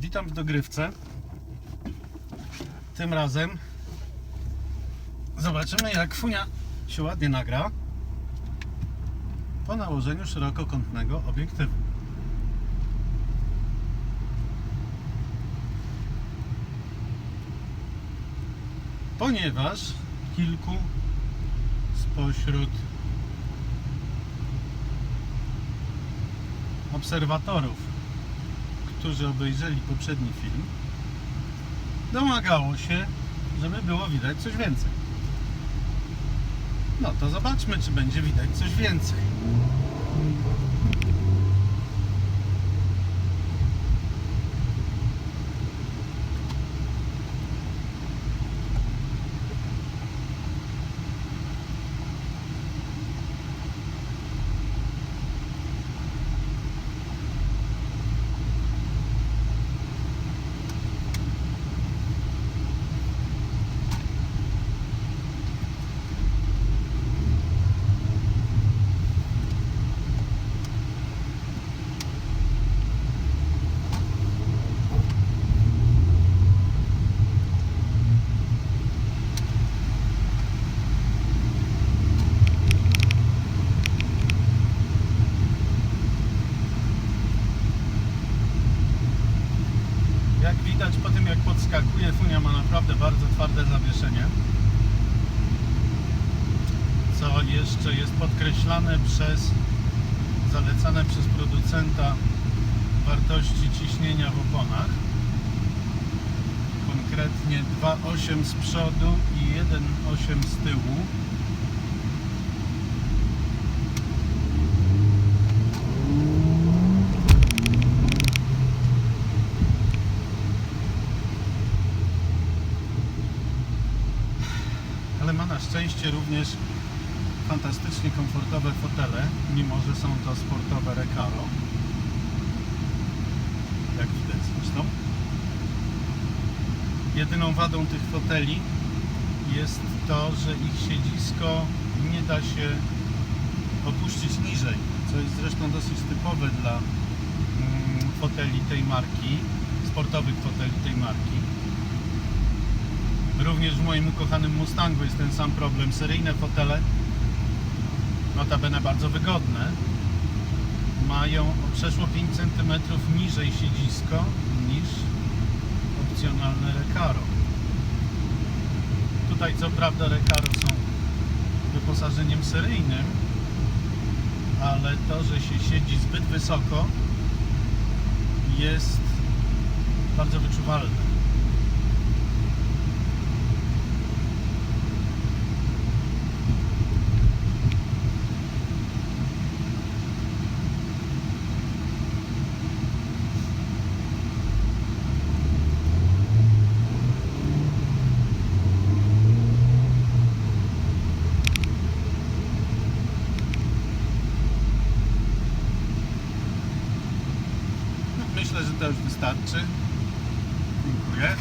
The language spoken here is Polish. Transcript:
Witam w dogrywce. Tym razem zobaczymy jak Funia się ładnie nagra po nałożeniu szerokokątnego obiektywu. Ponieważ kilku spośród obserwatorów, którzy obejrzeli poprzedni film, domagało się, żeby było widać coś więcej. No to zobaczmy, czy będzie widać coś więcej. Jak widać po tym jak podskakuje, Funia ma naprawdę bardzo twarde zawieszenie. Co jeszcze jest podkreślane przez zalecane przez producenta wartości ciśnienia w oponach. Konkretnie 2,8 z przodu i 1,8 z tyłu. Ale ma na szczęście również fantastycznie komfortowe fotele, mimo że są to sportowe Recaro. Jak widać zresztą. Jedyną wadą tych foteli jest to, że ich siedzisko nie da się opuścić niżej, co jest zresztą dosyć typowe dla mm, foteli tej marki, sportowych foteli tej marki. Również w moim ukochanym Mustangu jest ten sam problem. Seryjne fotele, notabene bardzo wygodne, mają o przeszło 5 cm niżej siedzisko niż opcjonalne Recaro. Tutaj co prawda Recaro są wyposażeniem seryjnym, ale to, że się siedzi zbyt wysoko jest bardzo wyczuwalne. Myślę, że to już wystarczy. Dziękuję.